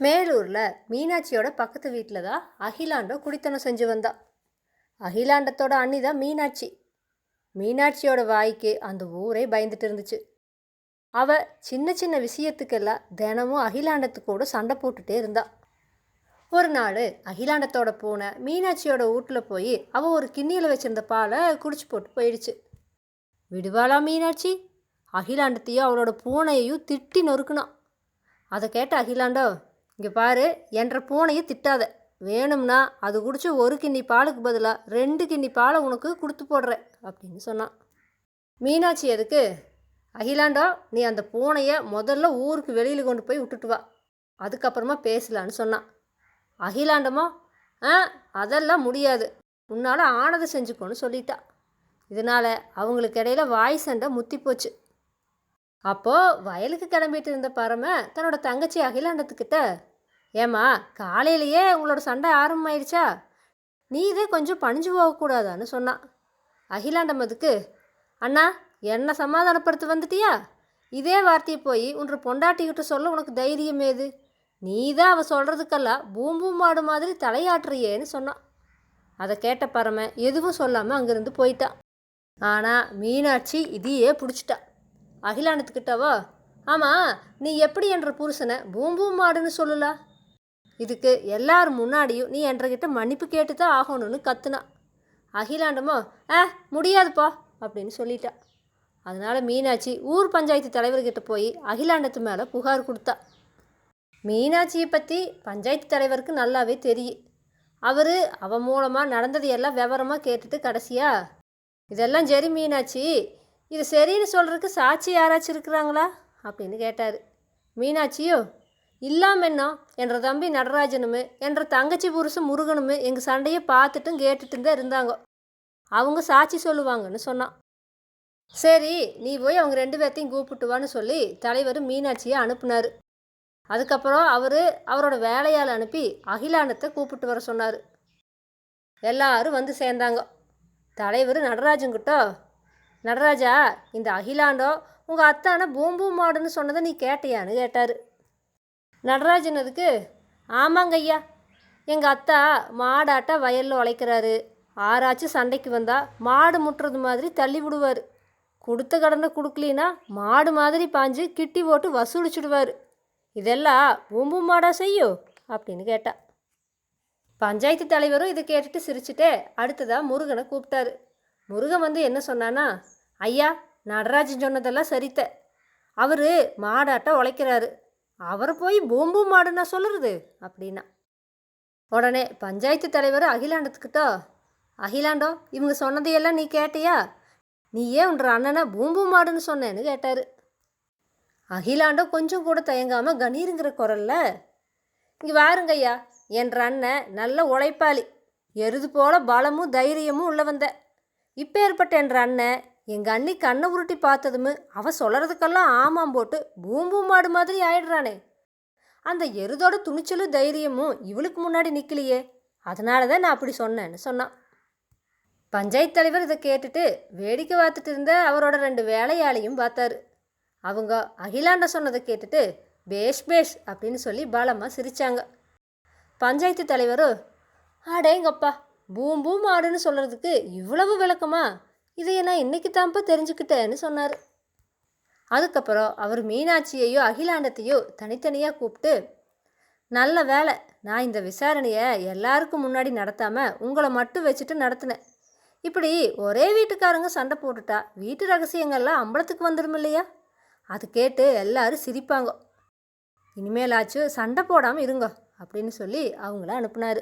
மேலூரில் மீனாட்சியோட பக்கத்து வீட்டில் தான் அகிலாண்டோ குடித்தனம் செஞ்சு வந்தா. அகிலாண்டத்தோட அண்ணி தான் மீனாட்சி. மீனாட்சியோட வாய்க்கு அந்த ஊரே பயந்துட்டு இருந்துச்சு. அவ சின்ன சின்ன விஷயத்துக்கெல்லாம் தினமும் அகிலாண்டத்துக்கூட சண்டை போட்டுட்டே இருந்தா. ஒரு நாள் அகிலாண்டத்தோட பூனை மீனாட்சியோட வீட்டில் போய் அவள் ஒரு கிண்ணியில் வச்சிருந்த பாலை குடிச்சு போட்டு போயிடுச்சு. விடுவாளா மீனாட்சி? அகிலாண்டத்தையும் அவளோட பூனையையும் திட்டி நொறுக்குனான் அதை கேட்ட அகிலாண்டோ இங்கே பாரு என்ற பூனையை திட்டாத. வேணும்னா அது குடிச்சு ஒரு கிண்ணி பாலுக்கு பதிலாக ரெண்டு கிண்ணி பாலை உனக்கு கொடுத்து போடுறேன் அப்படின்னு சொன்னான். மீனாட்சி எதுக்கு? அகிலாண்டோ நீ அந்த பூனையை முதல்ல ஊருக்கு வெளியில் கொண்டு போய் விட்டுட்டு வா. அதுக்கப்புறமா பேசலான்னு சொன்னான். அகிலாண்டமோ ஆ அதெல்லாம் முடியாது. உன்னால் ஆனதை செஞ்சுக்கோன்னு சொல்லிட்டா. இதனால் அவங்களுக்கு இடையில வாய் சண்டை முத்தி போச்சு அப்போது வயலுக்கு கிளம்பிட்டு இருந்த பரம தன்னோட தங்கச்சி அகிலாண்டத்துக்கிட்ட ஏம்மா காலையிலேயே உங்களோட சண்டை ஆரம்பமாயிடுச்சா நீ இதே கொஞ்சம் பணிஞ்சு போகக்கூடாதான்னு சொன்னான் அகிலாண்டம் அதுக்கு அண்ணா என்னை சமாதானப்படுத்த வந்துட்டியா? இதே வார்த்தையை போய் உன்ற பொண்டாட்டிக்கிட்ட சொல்ல உனக்கு தைரியம் ஏது? நீ தான் அவள் சொல்கிறதுக்கெல்லாம் பூம்பூ மாடு மாதிரி தலையாட்டுறியேன்னு சொன்னான் அதை கேட்ட பறமை எதுவும் சொல்லாமல் அங்கேருந்து போயிட்டான் ஆனால் மீனாட்சி இதையே பிடிச்சிட்டா. அகிலாண்டத்துக்கிட்டவோ ஆமாம் நீ எப்படி என்ற புருஷனை பூம்பூம் மாடுன்னு சொல்லலா? இதுக்கு எல்லார் முன்னாடியும் நீ என்றகிட்ட மன்னிப்பு கேட்டு தான் ஆகணும்னு கத்துனா. அகிலாண்டமோ ஆ முடியாதுப்பா அப்படின்னு சொல்லிட்டா. அதனால் மீனாட்சி ஊர் பஞ்சாயத்து தலைவர்கிட்ட போய் அகிலாண்டத்து மேலே புகார் கொடுத்தா. மீனாட்சியை பற்றி பஞ்சாயத்து தலைவருக்கு நல்லாவே தெரியும் அவர் அவன் மூலமாக நடந்ததையெல்லாம் எல்லாம் விவரமாக கேட்டுட்டு கடைசியா இதெல்லாம் சரி மீனாட்சி இது சரின்னு சொல்கிறதுக்கு சாட்சி யாராச்சும் இருக்கிறாங்களா? அப்படின்னு கேட்டார். மீனாட்சியோ இல்லாம என்ன? என்ற தம்பி நடராஜனுமே என்ற தங்கச்சி புருஷன் முருகனும் எங்கள் சண்டையை பார்த்துட்டும் கேட்டுட்டும் தான் இருந்தாங்க. அவங்க சாட்சி சொல்லுவாங்கன்னு சொன்னான். சரி நீ போய் அவங்க ரெண்டு பேர்த்தையும் கூப்பிட்டு வான்னு சொல்லி தலைவர் மீனாட்சியை அனுப்புனார். அதுக்கப்புறம் அவர் அவரோட வேலையால் அனுப்பி அகிலானத்தை கூப்பிட்டு வர சொன்னார். எல்லாரும் வந்து சேர்ந்தாங்க. தலைவர் நடராஜன்கிட்ட நடராஜா இந்த அகிலாண்டோ உங்கள் அத்தானை பூம்பூ மாடுன்னு சொன்னதை நீ கேட்டியான்னு கேட்டார். நடராஜன் அதுக்கு ஆமாங்க ஐயா எங்கள் அத்தா மாடாட்ட வயலில் உழைக்கிறாரு. ஆறாச்சும் சண்டைக்கு வந்தால் மாடு முட்டுறது மாதிரி தள்ளி விடுவார். கொடுத்த கடனை கொடுக்கலினா மாடு மாதிரி பாஞ்சு கிட்டி போட்டு வசூலிச்சுடுவார். இதெல்லாம் பூம்பு மாடா செய்யும் அப்படின்னு கேட்டா. பஞ்சாயத்து தலைவரும் இதை கேட்டுட்டு சிரிச்சுட்டே அடுத்ததாக முருகனை கூப்பிட்டாரு. முருகன் வந்து என்ன சொன்னானா ஐயா நடராஜன் சொன்னதெல்லாம் சரித்த. அவர் மாடாட்ட உழைக்கிறாரு. அவரை போய் பூம்பு மாடுன்னா சொல்லுறது? அப்படின்னா. உடனே பஞ்சாயத்து தலைவர் அகிலாண்டத்துக்கிட்டோ அகிலாண்டோ இவங்க சொன்னதையெல்லாம் நீ கேட்டியா? நீ ஏன் உன்ற அண்ணனை பூம்பு மாடுன்னு சொன்னேன்னு கேட்டார். அகிலாண்டோ கொஞ்சம் கூட தயங்காமல் கணீருங்கிற குரல்ல இங்கே வாருங்க ஐயா என்ற அண்ணன் நல்ல உழைப்பாளி. எருது போல பலமும் தைரியமும் உள்ள வந்த இப்போ ஏற்பட்ட என்ற அண்ணன் எங்கள் அண்ணி கண்ணை உருட்டி பார்த்ததும் அவன் சொல்கிறதுக்கெல்லாம் ஆமாம் போட்டு பூம்பூ மாடு மாதிரி ஆயிடுறானே. அந்த எருதோட துணிச்சலும் தைரியமும் இவளுக்கு முன்னாடி நிற்கலையே அதனால தான் நான் அப்படி சொன்னேன்னு சொன்னான் பஞ்சாயத்து தலைவர் இதை கேட்டுட்டு வேடிக்கை பார்த்துட்டு இருந்த அவரோட ரெண்டு வேலையாளையும் பார்த்தாரு. அவங்க அகிலாண்ட சொன்னதை கேட்டுட்டு பேஷ் பேஷ் அப்படின்னு சொல்லி பலமாக சிரிச்சாங்க. பஞ்சாயத்து தலைவரும் அடேங்கப்பா பூம் பூம் ஆடுன்னு சொல்கிறதுக்கு இவ்வளவு விளக்கமா? இதையை நான் இன்னைக்கு தான்ப்பா தெரிஞ்சுக்கிட்டேன்னு சொன்னார். அதுக்கப்புறம் அவர் மீனாட்சியையோ அகிலாண்டத்தையோ தனித்தனியாக கூப்பிட்டு நல்ல வேலை நான் இந்த விசாரணையை எல்லாருக்கும் முன்னாடி நடத்தாமல் உங்களை மட்டும் வச்சுட்டு நடத்தினேன். இப்படி ஒரே வீட்டுக்காரங்க சண்டை போட்டுட்டா வீட்டு ரகசியங்கள்லாம் அம்பலத்துக்கு வந்துடும் இல்லையா? அது கேட்டு எல்லாரும் சிரிப்பாங்க. இனிமேலாச்சும் சண்டை போடாமல் இருங்க அப்படின்னு சொல்லி அவங்கள அனுப்புனார்.